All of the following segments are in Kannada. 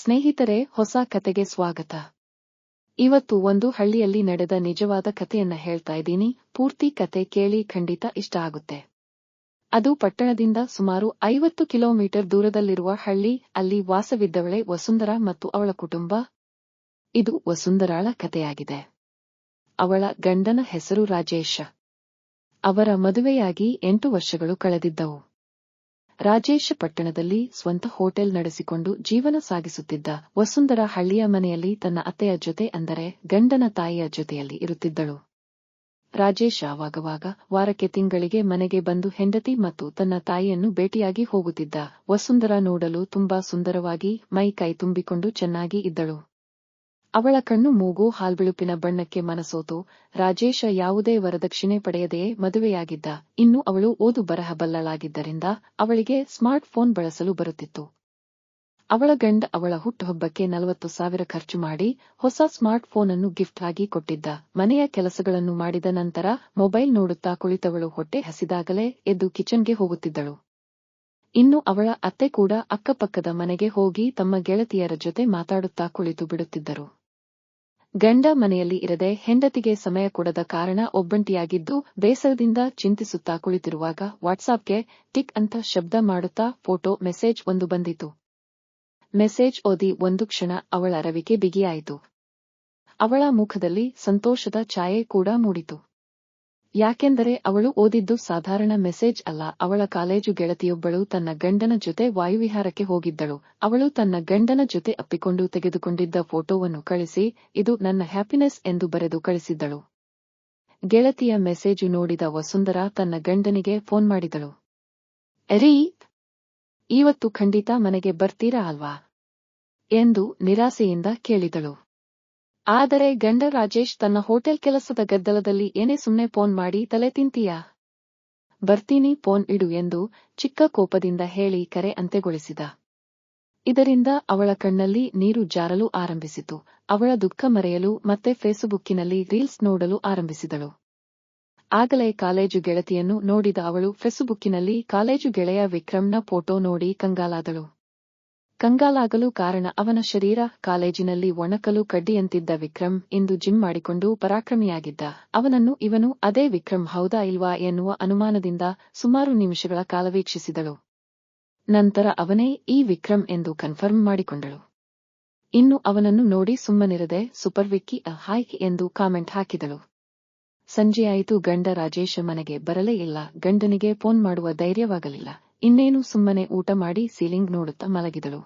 ಸ್ನೇಹಿತರೆ, ಹೊಸ ಕತೆಗೆ ಸ್ವಾಗತ. ಇವತ್ತು ಒಂದು ಹಳ್ಳಿಯಲ್ಲಿ ನಡೆದ ನಿಜವಾದ ಕಥೆಯನ್ನ ಹೇಳ್ತಾ ಇದ್ದೀನಿ. ಪೂರ್ತಿ ಕತೆ ಕೇಳಿ ಖಂಡಿತ ಇಷ್ಟ ಆಗುತ್ತೆ. ಅದು ಪಟ್ಟಣದಿಂದ ಸುಮಾರು ಐವತ್ತು ಕಿಲೋಮೀಟರ್ ದೂರದಲ್ಲಿರುವ ಹಳ್ಳಿ, ಅಲ್ಲಿ ವಾಸವಿದ್ದವಳೆ ವಸುಂಧರಾ ಮತ್ತು ಅವಳ ಕುಟುಂಬ. ಇದು ವಸುಂಧರಾಳ ಕಥೆಯಾಗಿದೆ. ಅವಳ ಗಂಡನ ಹೆಸರು ರಾಜೇಶ. ಅವರ ಮದುವೆಯಾಗಿ ಎಂಟು ವರ್ಷಗಳು ಕಳೆದಿದ್ದವು. ರಾಜೇಶ ಪಟ್ಟಣದಲ್ಲಿ ಸ್ವಂತ ಹೋಟೆಲ್ ನಡೆಸಿಕೊಂಡು ಜೀವನ ಸಾಗಿಸುತ್ತಿದ್ದ ವಸುಂಧರ ಹಳ್ಳಿಯ ಮನೆಯಲ್ಲಿ ತನ್ನ ಅತ್ತೆಯ ಜೊತೆ ಅಂದರೆ ಗಂಡನ ತಾಯಿಯ ಜೊತೆಯಲ್ಲಿ ಇರುತ್ತಿದ್ದಳು. ರಾಜೇಶ ಆವಾಗವಾಗ ವಾರಕ್ಕೆ ತಿಂಗಳಿಗೆ ಮನೆಗೆ ಬಂದು ಹೆಂಡತಿ ಮತ್ತು ತನ್ನ ತಾಯಿಯನ್ನು ಭೇಟಿಯಾಗಿ ಹೋಗುತ್ತಿದ್ದ ವಸುಂಧರ ನೋಡಲು ತುಂಬಾ ಸುಂದರವಾಗಿ ಮೈ ಕೈ ತುಂಬಿಕೊಂಡು ಚೆನ್ನಾಗಿ ಇದ್ದಳು. ಅವಳ ಕಣ್ಣು ಮೂಗು ಹಾಲ್ಬಿಳುಪಿನ ಬಣ್ಣಕ್ಕೆ ಮನಸೋತು. ರಾಜೇಶ ಯಾವುದೇ ವರದಕ್ಷಿಣೆ ಪಡೆಯದೆಯೇ ಮದುವೆಯಾಗಿದ್ದ. ಇನ್ನು ಅವಳು ಓದು ಬರಹ ಬಲ್ಲಳಾಗಿದ್ದರಿಂದ ಅವಳಿಗೆ ಸ್ಮಾರ್ಟ್ ಫೋನ್ ಬಳಸಲು ಬರುತ್ತಿತ್ತು. ಅವಳ ಗಂಡ ಅವಳ ಹುಟ್ಟುಹಬ್ಬಕ್ಕೆ ನಲವತ್ತು ಸಾವಿರ ಖರ್ಚು ಮಾಡಿ ಹೊಸ ಸ್ಮಾರ್ಟ್ ಫೋನ್ ಅನ್ನು ಗಿಫ್ಟ್ ಆಗಿ ಕೊಟ್ಟಿದ್ದ. ಮನೆಯ ಕೆಲಸಗಳನ್ನು ಮಾಡಿದ ನಂತರ ಮೊಬೈಲ್ ನೋಡುತ್ತಾ ಕುಳಿತವಳು ಹೊಟ್ಟೆ ಹಸಿದಾಗಲೇ ಎದ್ದು ಕಿಚನ್ಗೆ ಹೋಗುತ್ತಿದ್ದಳು. ಇನ್ನು ಅವಳ ಅತ್ತೆ ಕೂಡ ಅಕ್ಕಪಕ್ಕದ ಮನೆಗೆ ಹೋಗಿ ತಮ್ಮ ಗೆಳತಿಯರ ಜೊತೆ ಮಾತಾಡುತ್ತಾ ಕುಳಿತು ಬಿಡುತ್ತಿದ್ದರು. ಗಂಡ ಮನೆಯಲ್ಲಿ ಇರದೆ ಹೆಂಡತಿಗೆ ಸಮಯ ಕೊಡದ ಕಾರಣ ಒಬ್ಬಂಟಿಯಾಗಿದ್ದು ಬೇಸರದಿಂದ ಚಿಂತಿಸುತ್ತಾ ಕುಳಿತಿರುವಾಗ ವಾಟ್ಸಾಪ್ಗೆ ಟಿಕ್ ಅಂತ ಶಬ್ದ ಮಾಡುತ್ತಾ ಫೋಟೋ, ಮೆಸೇಜ್ ಒಂದು ಬಂದಿತು. ಮೆಸೇಜ್ ಓದಿ ಒಂದು ಕ್ಷಣ ಅವಳ ರವಿಕೆ ಬಿಗಿಯಾಯಿತು. ಅವಳ ಮುಖದಲ್ಲಿ ಸಂತೋಷದ ಛಾಯೆ ಕೂಡ ಮೂಡಿತು. ಯಾಕೆಂದರೆ ಅವಳು ಓದಿದ್ದು ಸಾಧಾರಣ ಮೆಸೇಜ್ ಅಲ್ಲ. ಅವಳ ಕಾಲೇಜು ಗೆಳತಿಯೊಬ್ಬಳು ತನ್ನ ಗಂಡನ ಜೊತೆ ವಾಯುವಿಹಾರಕ್ಕೆ ಹೋಗಿದ್ದಳು. ಅವಳು ತನ್ನ ಗಂಡನ ಜೊತೆ ಅಪ್ಪಿಕೊಂಡು ತೆಗೆದುಕೊಂಡಿದ್ದ ಫೋಟೋವನ್ನು ಕಳಿಸಿ, ಇದು ನನ್ನ ಹ್ಯಾಪಿನೆಸ್ ಎಂದು ಬರೆದು ಕಳಿಸಿದ್ದಳು. ಗೆಳತಿಯ ಮೆಸೇಜು ನೋಡಿದ ವಸುಂಧರಾ ತನ್ನ ಗಂಡನಿಗೆ ಫೋನ್ ಮಾಡಿದಳು. ರೀ, ಇವತ್ತು ಖಂಡಿತ ಮನೆಗೆ ಬರ್ತೀರಾ ಅಲ್ವಾ? ಎಂದು ನಿರಾಸೆಯಿಂದ ಕೇಳಿದಳು. ಆದರೆ ಗಂಡ ರಾಜೇಶ್ ತನ್ನ ಹೋಟೆಲ್ ಕೆಲಸದ ಗದ್ದಲದಲ್ಲಿ ಏನೇ ಸುಮ್ಮನೆ ಫೋನ್ ಮಾಡಿ ತಲೆ ತಿಂತೀಯಾ? ಬರ್ತೀನಿ, ಫೋನ್ ಇಡು ಎಂದು ಚಿಕ್ಕ ಕೋಪದಿಂದ ಹೇಳಿ ಕರೆ ಅಂತ್ಯಗೊಳಿಸಿದ. ಇದರಿಂದ ಅವಳ ಕಣ್ಣಲ್ಲಿ ನೀರು ಜಾರಲು ಆರಂಭಿಸಿತು. ಅವಳ ದುಃಖ ಮರೆಯಲು ಮತ್ತೆ ಫೇಸ್ಬುಕ್ಕಿನಲ್ಲಿ ರೀಲ್ಸ್ ನೋಡಲು ಆರಂಭಿಸಿದಳು. ಆಗಲೇ ಕಾಲೇಜು ಗೆಳತಿಯನ್ನು ನೋಡಿದ ಅವಳು ಫೇಸ್ಬುಕ್ಕಿನಲ್ಲಿ ಕಾಲೇಜು ಗೆಳೆಯ ವಿಕ್ರಮ್ನ ಫೋಟೋ ನೋಡಿ ಕಂಗಾಲಾದಳು. ಕಂಗಾಲಾಗಲು ಕಾರಣ ಅವನ ಶರೀರ, ಕಾಲೇಜಿನಲ್ಲಿ ಒಣಕಲು ಕಡ್ಡಿಯಂತಿದ್ದ ವಿಕ್ರಮ್ ಇಂದು ಜಿಮ್ ಮಾಡಿಕೊಂಡು ಪರಾಕ್ರಮಿಯಾಗಿದ್ದ. ಅವನನ್ನು ಇವನು, ಅದೇ ವಿಕ್ರಮ್, ಹೌದಾ ಇಲ್ವಾ? ಎನ್ನುವ ಅನುಮಾನದಿಂದ ಸುಮಾರು ನಿಮಿಷಗಳ ಕಾಲ ವೀಕ್ಷಿಸಿದಳು. ನಂತರ ಅವನೇ, ಈ ವಿಕ್ರಮ್ ಎಂದು ಕನ್ಫರ್ಮ್ ಮಾಡಿಕೊಂಡಳು. ಇನ್ನು ಅವನನ್ನು ನೋಡಿ ಸುಮ್ಮನಿರದೆ, ಸೂಪರ್ ವಿಕ್ಕಿ ಹಾಯ್ ಎಂದು ಕಾಮೆಂಟ್ ಹಾಕಿದಳು. ಸಂಜೆಯಾಯಿತು ಗಂಡ ರಾಜೇಶ ಮನೆಗೆ ಬರಲೇ ಇಲ್ಲ, ಗಂಡನಿಗೆ ಫೋನ್ ಮಾಡುವ ಧೈರ್ಯವಾಗಲಿಲ್ಲ. ಇನ್ನೇನು ಸುಮ್ಮನೆ ಊಟ ಮಾಡಿ ಸೀಲಿಂಗ್ ನೋಡುತ್ತಾ ಮಲಗಿದಳು.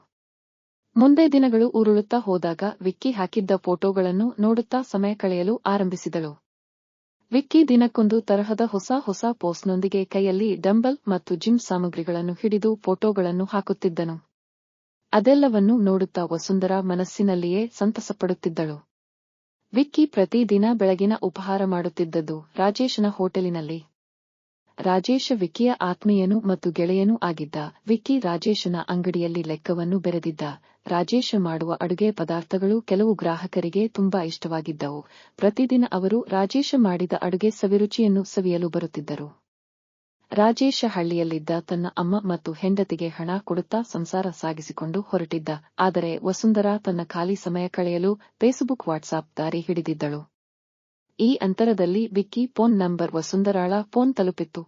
ಮುಂದೆ ದಿನಗಳು ಉರುಳುತ್ತಾ ಹೋದಾಗ ವಿಕ್ಕಿ ಹಾಕಿದ್ದ ಫೋಟೋಗಳನ್ನು ನೋಡುತ್ತಾ ಸಮಯ ಕಳೆಯಲು ಆರಂಭಿಸಿದಳು. ವಿಕ್ಕಿ ದಿನಕ್ಕೊಂದು ತರಹದ ಹೊಸ ಹೊಸ ಪೋಸ್ಟ್ನೊಂದಿಗೆ ಕೈಯಲ್ಲಿ ಡಂಬಲ್ ಮತ್ತು ಜಿಮ್ ಸಾಮಗ್ರಿಗಳನ್ನು ಹಿಡಿದು ಫೋಟೋಗಳನ್ನು ಹಾಕುತ್ತಿದ್ದನು. ಅದೆಲ್ಲವನ್ನೂ ನೋಡುತ್ತಾ ವಸುಂಧರ ಮನಸ್ಸಿನಲ್ಲಿಯೇ ಸಂತಸಪಡುತ್ತಿದ್ದಳು. ವಿಕ್ಕಿ ಪ್ರತಿದಿನ ಬೆಳಗಿನ ಉಪಹಾರ ಮಾಡುತ್ತಿದ್ದದ್ದು ರಾಜೇಶನ ಹೋಟೆಲಿನಲ್ಲಿ. ರಾಜೇಶ ವಿಕ್ಕಿಯ ಆತ್ಮೀಯನು ಮತ್ತು ಗೆಳೆಯನೂ ಆಗಿದ್ದ. ವಿಕ್ಕಿ ರಾಜೇಶನ ಅಂಗಡಿಯಲ್ಲಿ ಲೆಕ್ಕವನ್ನು ಬೆರೆದಿದ್ದ. ರಾಜೇಶ ಮಾಡುವ ಅಡುಗೆ ಪದಾರ್ಥಗಳು ಕೆಲವು ಗ್ರಾಹಕರಿಗೆ ತುಂಬಾ ಇಷ್ಟವಾಗಿದ್ದವು. ಪ್ರತಿದಿನ ಅವರು ರಾಜೇಶ ಮಾಡಿದ ಅಡುಗೆ ಸವಿರುಚಿಯನ್ನು ಸವಿಯಲು ಬರುತ್ತಿದ್ದರು. ರಾಜೇಶ ಹಳ್ಳಿಯಲ್ಲಿದ್ದ ತನ್ನ ಅಮ್ಮ ಮತ್ತು ಹೆಂಡತಿಗೆ ಹಣ ಕೊಡುತ್ತಾ ಸಂಸಾರ ಸಾಗಿಸಿಕೊಂಡು ಹೊರಟಿದ್ದ. ಆದರೆ ವಸುಂಧರಾ ತನ್ನ ಖಾಲಿ ಸಮಯ ಕಳೆಯಲು ಫೇಸ್ಬುಕ್ ವಾಟ್ಸಾಪ್ ದಾರಿ ಹಿಡಿದಿದ್ದಳು. ಈ ಅಂತರದಲ್ಲಿ ವಿಕ್ಕಿ ಫೋನ್ ನಂಬರ್ ವಸುಂಧರಾಳ ಫೋನ್ ತಲುಪಿತ್ತು.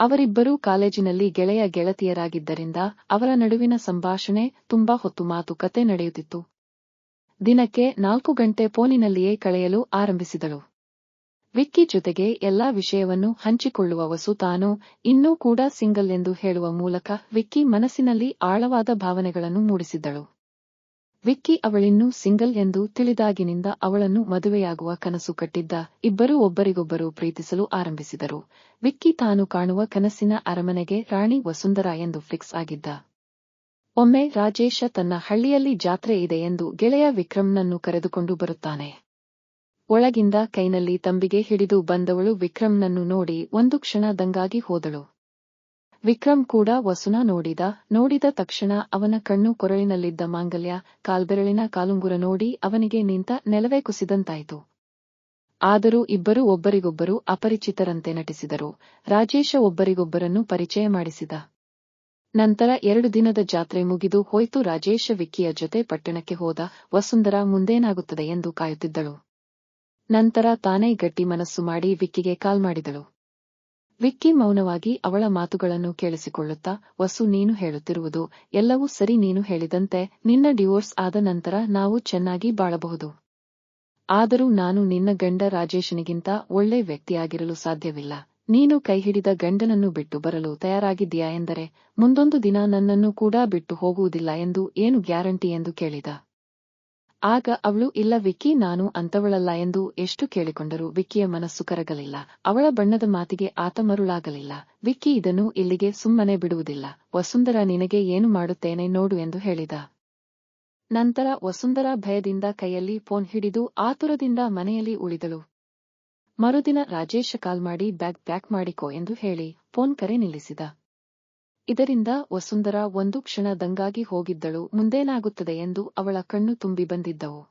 ಅವರಿಬ್ಬರೂ ಕಾಲೇಜಿನಲ್ಲಿ ಗೆಳೆಯ ಗೆಳತಿಯರಾಗಿದ್ದರಿಂದ ಅವರ ನಡುವಿನ ಸಂಭಾಷಣೆ ತುಂಬಾ ಹೊತ್ತು ಮಾತುಕತೆ ನಡೆಯುತ್ತಿತ್ತು. ದಿನಕ್ಕೆ ನಾಲ್ಕು ಗಂಟೆ ಫೋನಿನಲ್ಲಿಯೇ ಕಳೆಯಲು ಆರಂಭಿಸಿದಳು. ವಿಕ್ಕಿ ಜೊತೆಗೆ ಎಲ್ಲಾ ವಿಷಯವನ್ನು ಹಂಚಿಕೊಳ್ಳುವ ವಸು ತಾನು ಇನ್ನೂ ಕೂಡ ಸಿಂಗಲ್ ಎಂದು ಹೇಳುವ ಮೂಲಕ ವಿಕ್ಕಿ ಮನಸ್ಸಿನಲ್ಲಿ ಆಳವಾದ ಭಾವನೆಗಳನ್ನು ಮೂಡಿಸಿದ್ದಳು. ವಿಕ್ಕಿ ಅವಳಿನ್ನೂ ಸಿಂಗಲ್ ಎಂದು ತಿಳಿದಾಗಿನಿಂದ ಅವಳನ್ನು ಮದುವೆಯಾಗುವ ಕನಸು ಕಟ್ಟಿದ್ದ ಇಬ್ಬರೂ ಒಬ್ಬರಿಗೊಬ್ಬರು ಪ್ರೀತಿಸಲು ಆರಂಭಿಸಿದರು. ವಿಕ್ಕಿ ತಾನು ಕಾಣುವ ಕನಸಿನ ಅರಮನೆಗೆ ರಾಣಿ ವಸುಂಧರಾ ಎಂದು ಫಿಕ್ಸ್ ಆಗಿದ್ದ. ಒಮ್ಮೆ ರಾಜೇಶ ತನ್ನ ಹಳ್ಳಿಯಲ್ಲಿ ಜಾತ್ರೆ ಇದೆ ಎಂದು ಗೆಳೆಯ ವಿಕ್ರಮ್ನನ್ನು ಕರೆದುಕೊಂಡು ಬರುತ್ತಾನೆ. ಒಳಗಿಂದ ಕೈನಲ್ಲಿ ತಂಬಿಗೆ ಹಿಡಿದು ಬಂದವಳು ವಿಕ್ರಮ್ನನ್ನು ನೋಡಿ ಒಂದು ಕ್ಷಣ ದಂಗಾಗಿ ಹೋದಳು. ವಿಕ್ರಮ್ ಕೂಡ ವಸುನ ನೋಡಿದ ನೋಡಿದ ತಕ್ಷಣ ಅವನ ಕಣ್ಣು ಕೊರಳಿನಲ್ಲಿದ್ದ ಮಾಂಗಲ್ಯ, ಕಾಲ್ಬೆರಳಿನ ಕಾಲುಂಗುರ ನೋಡಿ ಅವನಿಗೆ ನಿಂತ ನೆಲವೇ ಕುಸಿದಂತಾಯಿತು. ಆದರೂ ಇಬ್ಬರೂ ಒಬ್ಬರಿಗೊಬ್ಬರು ಅಪರಿಚಿತರಂತೆ ನಟಿಸಿದರು. ರಾಜೇಶ ಒಬ್ಬರಿಗೊಬ್ಬರನ್ನು ಪರಿಚಯ ಮಾಡಿಸಿದ. ನಂತರ ಎರಡು ದಿನದ ಜಾತ್ರೆ ಮುಗಿದು ಹೋಯ್ತು. ರಾಜೇಶ ವಿಕ್ಕಿಯ ಜೊತೆ ಪಟ್ಟಣಕ್ಕೆ ಹೋದ ವಸುಂಧರ ಮುಂದೇನಾಗುತ್ತದೆ ಎಂದು ಕಾಯುತ್ತಿದ್ದಳು. ನಂತರ ತಾನೇ ಗಟ್ಟಿ ಮನಸ್ಸು ಮಾಡಿ ವಿಕ್ಕಿಗೆ ಕಾಲ್ ಮಾಡಿದಳು. ವಿಕ್ಕಿ ಮೌನವಾಗಿ ಅವಳ ಮಾತುಗಳನ್ನು ಕೇಳಿಸಿಕೊಳ್ಳುತ್ತಾ, ವಸು, ನೀನು ಹೇಳುತ್ತಿರುವುದು ಎಲ್ಲವೂ ಸರಿ, ನೀನು ಹೇಳಿದಂತೆ ನಿನ್ನ ಡಿವೋರ್ಸ್ ಆದ ನಂತರ ನಾವು ಚೆನ್ನಾಗಿ ಬಾಳಬಹುದು. ಆದರೂ ನಾನು ನಿನ್ನ ಗಂಡ ರಾಜೇಶನಿಗಿಂತ ಒಳ್ಳೆ ವ್ಯಕ್ತಿಯಾಗಿರಲು ಸಾಧ್ಯವಿಲ್ಲ. ನೀನು ಕೈಹಿಡಿದ ಗಂಡನನ್ನು ಬಿಟ್ಟು ಬರಲು ತಯಾರಾಗಿದ್ದೀಯಾ ಎಂದರೆ, ಮುಂದೊಂದು ದಿನ ನನ್ನನ್ನು ಕೂಡ ಬಿಟ್ಟು ಹೋಗುವುದಿಲ್ಲ ಎಂದು ಏನು ಗ್ಯಾರಂಟಿ ಎಂದು ಕೇಳಿದ. ಆಗ ಅವಳು, ಇಲ್ಲ ವಿಕ್ಕಿ, ನಾನು ಅಂತವಳಲ್ಲ ಎಂದು ಎಷ್ಟು ಕೇಳಿಕೊಂಡರೂ ವಿಕ್ಕಿಯ ಮನಸ್ಸು ಕರಗಲಿಲ್ಲ. ಅವಳ ಬಣ್ಣದ ಮಾತಿಗೆ ಆತ ಮರುಳಾಗಲಿಲ್ಲ. ವಿಕ್ಕಿ, ಇದನ್ನು ಇಲ್ಲಿಗೆ ಸುಮ್ಮನೆ ಬಿಡುವುದಿಲ್ಲ. ವಸುಂಧರ, ನಿನಗೆ ಏನು ಮಾಡುತ್ತೇನೆ ನೋಡು ಎಂದು ಹೇಳಿದ. ನಂತರ ವಸುಂಧರ ಭಯದಿಂದ ಕೈಯಲ್ಲಿ ಫೋನ್ ಹಿಡಿದು ಆತುರದಿಂದ ಮನೆಯಲ್ಲಿ ಉಳಿದಳು. ಮರುದಿನ ರಾಜೇಶ ಕಾಲ್ ಮಾಡಿ, ಬ್ಯಾಗ್ ಪ್ಯಾಕ್ ಮಾಡಿಕೋ ಎಂದು ಹೇಳಿ ಫೋನ್ ಕರೆ ನಿಲ್ಲಿಸಿದ. ಇದರಿಂದ ವಸುಂಧರ ಒಂದು ಕ್ಷಣ ದಂಗಾಗಿ ಹೋಗಿದ್ದಳು, ಮುಂದೇನಾಗುತ್ತದೆ ಎಂದು ಅವಳ ಕಣ್ಣು ತುಂಬಿ ಬಂದಿದ್ದವು.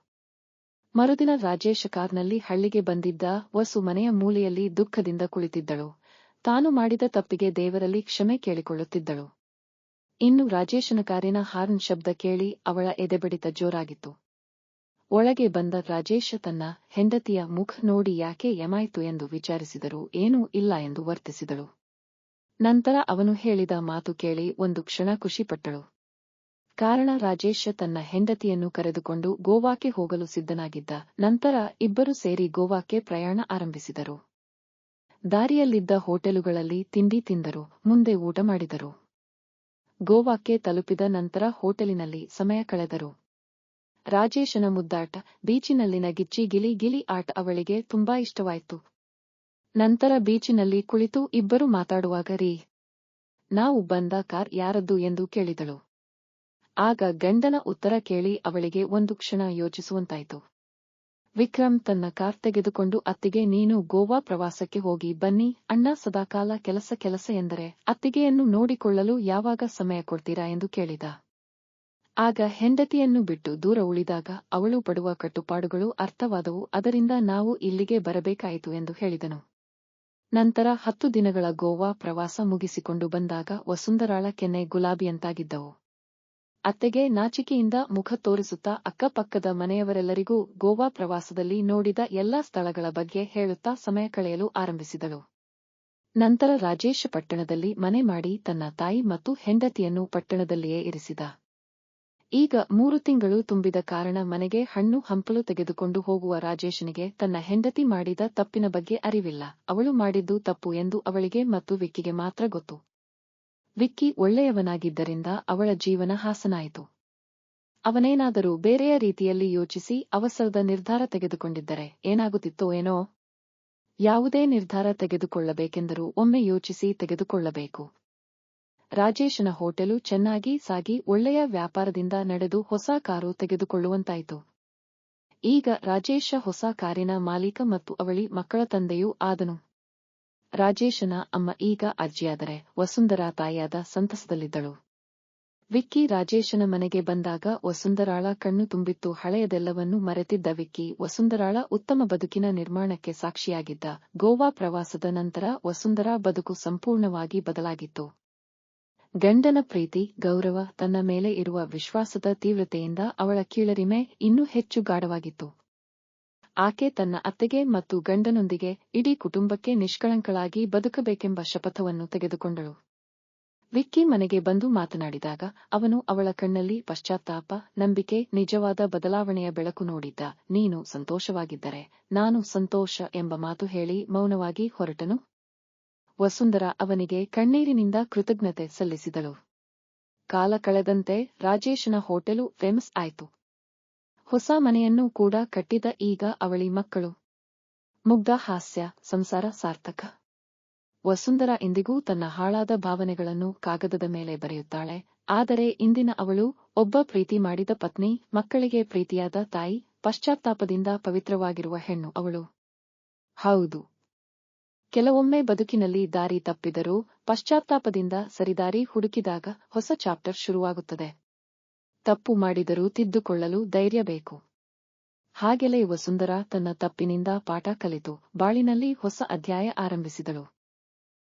ಮರುದಿನ ರಾಜೇಶ ಕಾರ್ನಲ್ಲಿ ಹಳ್ಳಿಗೆ ಬಂದಿದ್ದ ವಸು ಮನೆಯ ಮೂಲೆಯಲ್ಲಿ ದುಃಖದಿಂದ ಕುಳಿತಿದ್ದಳು. ತಾನು ಮಾಡಿದ ತಪ್ಪಿಗೆ ದೇವರಲ್ಲಿ ಕ್ಷಮೆ ಕೇಳಿಕೊಳ್ಳುತ್ತಿದ್ದಳು. ಇನ್ನು ರಾಜೇಶನ ಕಾರಿನ ಹಾರ್ನ್ ಶಬ್ದ ಕೇಳಿ ಅವಳ ಎದೆಬಡಿತ ಜೋರಾಗಿತ್ತು. ಒಳಗೆ ಬಂದ ರಾಜೇಶ ತನ್ನ ಹೆಂಡತಿಯ ಮುಖ ನೋಡಿ ಯಾಕೆ ಯಮಾಯಿತು ಎಂದು ವಿಚಾರಿಸಿದರು ಏನೂ ಇಲ್ಲ ಎಂದು ವರ್ತಿಸಿದಳು. ನಂತರ ಅವನು ಹೇಳಿದ ಮಾತು ಕೇಳಿ ಒಂದು ಕ್ಷಣ ಖುಷಿಪಟ್ಟಳು. ಕಾರಣ ರಾಜೇಶ ತನ್ನ ಹೆಂಡತಿಯನ್ನು ಕರೆದುಕೊಂಡು ಗೋವಾಕ್ಕೆ ಹೋಗಲು ಸಿದ್ಧನಾಗಿದ್ದ. ನಂತರ ಇಬ್ಬರು ಸೇರಿ ಗೋವಾಕ್ಕೆ ಪ್ರಯಾಣ ಆರಂಭಿಸಿದರು. ದಾರಿಯಲ್ಲಿದ್ದ ಹೋಟೆಲುಗಳಲ್ಲಿ ತಿಂಡಿ ತಿಂದರು, ಮುಂದೆ ಊಟ ಮಾಡಿದರು. ಗೋವಾಕ್ಕೆ ತಲುಪಿದ ನಂತರ ಹೋಟೆಲಿನಲ್ಲಿ ಸಮಯ ಕಳೆದರು. ರಾಜೇಶನ ಮುದ್ದಾಟ, ಬೀಚಿನಲ್ಲಿನ ಗಿಚ್ಚಿ ಗಿಲಿ ಗಿಲಿ ಆಟ ಅವಳಿಗೆ ತುಂಬಾ ಇಷ್ಟವಾಯಿತು. ನಂತರ ಬೀಚಿನಲ್ಲಿ ಕುಳಿತು ಇಬ್ಬರು ಮಾತಾಡುವಾಗ, ರೀ, ನಾವು ಬಂದ ಕಾರ್ ಯಾರದ್ದು ಎಂದು ಕೇಳಿದಳು. ಆಗ ಗಂಡನ ಉತ್ತರ ಕೇಳಿ ಅವಳಿಗೆ ಒಂದು ಕ್ಷಣ ಯೋಚಿಸುವಂತಾಯಿತು. ವಿಕ್ರಮ್ ತನ್ನ ಕಾರ್ ತೆಗೆದುಕೊಂಡು ಅತ್ತಿಗೆ, ನೀನು ಗೋವಾ ಪ್ರವಾಸಕ್ಕೆ ಹೋಗಿ ಬನ್ನಿ, ಅಣ್ಣ ಸದಾಕಾಲ ಕೆಲಸ ಕೆಲಸ ಎಂದರೆ ಅತ್ತಿಗೆಯನ್ನು ನೋಡಿಕೊಳ್ಳಲು ಯಾವಾಗ ಸಮಯ ಕೊಡ್ತೀರಾ ಎಂದು ಕೇಳಿದ. ಆಗ ಹೆಂಡತಿಯನ್ನು ಬಿಟ್ಟು ದೂರ ಉಳಿದಾಗ ಅವಳು ಪಡುವ ಕಟ್ಟುಪಾಡುಗಳು ಅರ್ಥವಾದವು, ಅದರಿಂದ ನಾವು ಇಲ್ಲಿಗೆ ಬರಬೇಕಾಯಿತು ಎಂದು ಹೇಳಿದನು. ನಂತರ ಹತ್ತು ದಿನಗಳ ಗೋವಾ ಪ್ರವಾಸ ಮುಗಿಸಿಕೊಂಡು ಬಂದಾಗ ವಸುಂಧರಾಳ ಕೆನ್ನೆ ಗುಲಾಬಿಯಂತಾಗಿದ್ದವು. ಅತ್ತೆಗೆ ನಾಚಿಕೆಯಿಂದ ಮುಖ ತೋರಿಸುತ್ತಾ ಅಕ್ಕಪಕ್ಕದ ಮನೆಯವರೆಲ್ಲರಿಗೂ ಗೋವಾ ಪ್ರವಾಸದಲ್ಲಿ ನೋಡಿದ ಎಲ್ಲಾ ಸ್ಥಳಗಳ ಬಗ್ಗೆ ಹೇಳುತ್ತಾ ಸಮಯ ಕಳೆಯಲು ಆರಂಭಿಸಿದಳು. ನಂತರ ರಾಜೇಶ ಪಟ್ಟಣದಲ್ಲಿ ಮನೆ ಮಾಡಿ ತನ್ನ ತಾಯಿ ಮತ್ತು ಹೆಂಡತಿಯನ್ನು ಪಟ್ಟಣದಲ್ಲಿಯೇ ಇರಿಸಿದ. ಈಗ ಮೂರು ತಿಂಗಳು ತುಂಬಿದ ಕಾರಣ ಮನೆಗೆ ಹಣ್ಣು ಹಂಪಲು ತೆಗೆದುಕೊಂಡು ಹೋಗುವ ರಾಜೇಶನಿಗೆ ತನ್ನ ಹೆಂಡತಿ ಮಾಡಿದ ತಪ್ಪಿನ ಬಗ್ಗೆ ಅರಿವಿಲ್ಲ. ಅವಳು ಮಾಡಿದ್ದು ತಪ್ಪು ಎಂದು ಅವಳಿಗೆ ಮತ್ತು ವಿಕ್ಕಿಗೆ ಮಾತ್ರ ಗೊತ್ತು. ವಿಕ್ಕಿ ಒಳ್ಳೆಯವನಾಗಿದ್ದರಿಂದ ಅವಳ ಜೀವನ ಹಾಸನಾಯಿತು. ಅವನೇನಾದರೂ ಬೇರೆಯ ರೀತಿಯಲ್ಲಿ ಯೋಚಿಸಿ ಅವಸರದ ನಿರ್ಧಾರ ತೆಗೆದುಕೊಂಡಿದ್ದರೆ ಏನಾಗುತ್ತಿತ್ತೋ ಏನೋ? ಯಾವುದೇ ನಿರ್ಧಾರ ತೆಗೆದುಕೊಳ್ಳಬೇಕೆಂದರೂ ಒಮ್ಮೆ ಯೋಚಿಸಿ ತೆಗೆದುಕೊಳ್ಳಬೇಕು. ರಾಜೇಶನ ಹೋಟೆಲು ಚೆನ್ನಾಗಿ ಸಾಗಿ ಒಳ್ಳೆಯ ವ್ಯಾಪಾರದಿಂದ ನಡೆದು ಹೊಸ ಕಾರು ತೆಗೆದುಕೊಳ್ಳುವಂತಾಯಿತು. ಈಗ ರಾಜೇಶ ಹೊಸ ಕಾರಿನ ಮಾಲೀಕ ಮತ್ತು ಅವಳಿ ಮಕ್ಕಳ ತಂದೆಯೂ ಆದನು. ರಾಜೇಶನ ಅಮ್ಮ ಈಗ ಅಜ್ಜಿಯಾದರೆ ವಸುಂಧರಾ ತಾಯಿಯಾದ ಸಂತಸದಲ್ಲಿದ್ದಳು. ವಿಕ್ಕಿ ರಾಜೇಶನ ಮನೆಗೆ ಬಂದಾಗ ವಸುಂಧರಾಳ ಕಣ್ಣು ತುಂಬಿತ್ತು. ಹಳೆಯದೆಲ್ಲವನ್ನೂ ಮರೆತಿದ್ದ ವಿಕ್ಕಿ ವಸುಂಧರಾಳ ಉತ್ತಮ ಬದುಕಿನ ನಿರ್ಮಾಣಕ್ಕೆ ಸಾಕ್ಷಿಯಾಗಿದ್ದ ಗೋವಾ ಪ್ರವಾಸದ ನಂತರ ವಸುಂಧರಾ ಬದುಕು ಸಂಪೂರ್ಣವಾಗಿ ಬದಲಾಗಿತ್ತು. ಗಂಡನ ಪ್ರೀತಿ, ಗೌರವ, ತನ್ನ ಮೇಲೆ ಇರುವ ವಿಶ್ವಾಸದ ತೀವ್ರತೆಯಿಂದ ಅವಳ ಕೀಳರಿಮೆ ಇನ್ನೂ ಹೆಚ್ಚು ಗಾಢವಾಗಿತ್ತು. ಆಕೆ ತನ್ನ ಅತ್ತೆಗೆ ಮತ್ತು ಗಂಡನೊಂದಿಗೆ ಇಡೀ ಕುಟುಂಬಕ್ಕೆ ನಿಷ್ಕಳಂಕಳಾಗಿ ಬದುಕಬೇಕೆಂಬ ಶಪಥವನ್ನು ತೆಗೆದುಕೊಂಡಳು. ವಿಕ್ಕಿ ಮನೆಗೆ ಬಂದು ಮಾತನಾಡಿದಾಗ ಅವನು ಅವಳ ಕಣ್ಣಲ್ಲಿ ಪಶ್ಚಾತ್ತಾಪ, ನಂಬಿಕೆ, ನಿಜವಾದ ಬದಲಾವಣೆಯ ಬೆಳಕು ನೋಡಿದ್ದ. ನೀನು ಸಂತೋಷವಾಗಿದ್ದರೆ, ನಾನು ಸಂತೋಷ ಎಂಬ ಮಾತು ಹೇಳಿ ಮೌನವಾಗಿ ಹೊರಟನು. ವಸುಂಧರಾ ಅವನಿಗೆ ಕಣ್ಣೀರಿನಿಂದ ಕೃತಜ್ಞತೆ ಸಲ್ಲಿಸಿದಳು. ಕಾಲ ಕಳೆದಂತೆ ರಾಜೇಶನ ಹೋಟೆಲು ಫೇಮಸ್ ಆಯಿತು. ಹೊಸ ಮನೆಯನ್ನು ಕೂಡ ಕಟ್ಟಿದ ಈಗ ಅವಳಿ ಮಕ್ಕಳು. ಮುಗ್ಧ ಹಾಸ್ಯ, ಸಂಸಾರ ಸಾರ್ಥಕ. ವಸುಂಧರ ಇಂದಿಗೂ ತನ್ನ ಹಾಳಾದ ಭಾವನೆಗಳನ್ನು ಕಾಗದದ ಮೇಲೆ ಬರೆಯುತ್ತಾಳೆ. ಆದರೆ ಇಂದಿನ ಅವಳು ಒಬ್ಬ ಪ್ರೀತಿ ಮಾಡಿದ ಪತ್ನಿ, ಮಕ್ಕಳಿಗೆ ಪ್ರೀತಿಯಾದ ತಾಯಿ, ಪಶ್ಚಾತ್ತಾಪದಿಂದ ಪವಿತ್ರವಾಗಿರುವ ಹೆಣ್ಣು ಅವಳು. ಹೌದು. ಕೆಲವೊಮ್ಮೆ ಬದುಕಿನಲ್ಲಿ ದಾರಿ ತಪ್ಪಿದರೂ ಪಶ್ಚಾತ್ತಾಪದಿಂದ ಸರಿದಾರಿ ಹುಡುಕಿದಾಗ ಹೊಸ ಚಾಪ್ಟರ್ ಶುರುವಾಗುತ್ತದೆ. ತಪ್ಪು ಮಾಡಿದರೂ ತಿದ್ದುಕೊಳ್ಳಲು ಧೈರ್ಯ ಬೇಕು. ಹಾಗೆಲೇ ವಸುಂಧರಾ ತನ್ನ ತಪ್ಪಿನಿಂದ ಪಾಠ ಕಲಿತು, ಬಾಳಿನಲ್ಲಿ ಹೊಸ ಅಧ್ಯಾಯ ಆರಂಭಿಸಿದಳು.